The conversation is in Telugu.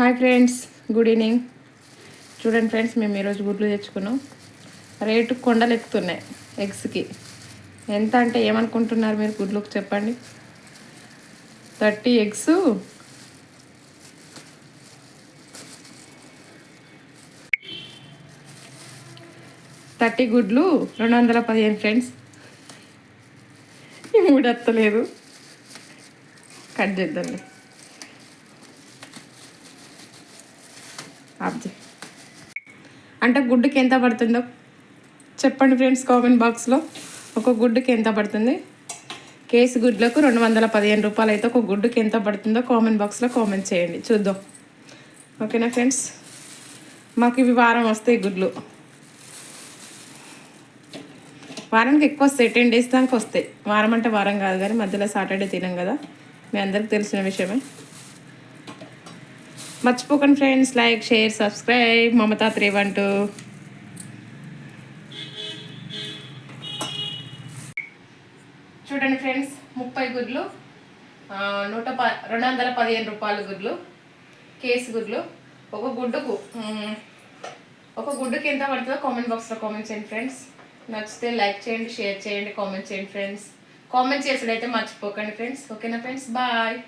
Hi friends good evening. చూడండి ఫ్రెండ్స్ మేము ఈరోజు గుడ్లు తెచ్చుకున్నాం. రేటు కొండలు ఎక్కుతున్నాయి ఎగ్స్కి. ఎంత అంటే ఏమనుకుంటున్నారు మీరు గుడ్లకు చెప్పండి. Thirty eggs. థర్టీ గుడ్లు రెండు వందల పదిహేను ఫ్రెండ్స్. మూడు అత్తలేదు. కట్ చేద్దాంలే. ఆబ్జెక్ట్ అంటే గుడ్డుకి ఎంత పడుతుందో? చెప్పండి ఫ్రెండ్స్ కామెంట్ బాక్స్లో. ఒక గుడ్డుకి ఎంత పడుతుంది? కేసు గుడ్లకు రెండు వందల పదిహేను రూపాయలు అయితే ఒక గుడ్డుకి ఎంత పడుతుందో కామెంట్ బాక్స్లో కామెంట్ చేయండి. చూద్దాం. ఓకేనా ఫ్రెండ్స్? మాకు ఇవి వారం వస్తాయి గుడ్లు. వారానికి ఎక్కువ వస్తాయి. టెన్ డేస్ దాకా వస్తాయి. వారం అంటే వారం కాదు కానీ మధ్యలో సాటర్డే తినం కదా. మీ అందరికి తెలిసిన విషయమే. మర్చిపోకండి friends like share subscribe. Mamata three one two చూడండి ఫ్రెండ్స్ ముప్పై గుడ్లు నూట ప రెండు వందల పదిహేను రూపాయల గుడ్లు కేసు గుడ్లు. ఒక గుడ్డుకు ఒక గుడ్డుకి ఎంత పడుతుందో కామెంట్ బాక్స్లో కామెంట్ చేయండి ఫ్రెండ్స్. నచ్చితే లైక్ చేయండి షేర్ చేయండి కామెంట్ చేయండి ఫ్రెండ్స్. కామెంట్ చేసేదైతే మర్చిపోకండి ఫ్రెండ్స్. ఓకేనా ఫ్రెండ్స్? బాయ్.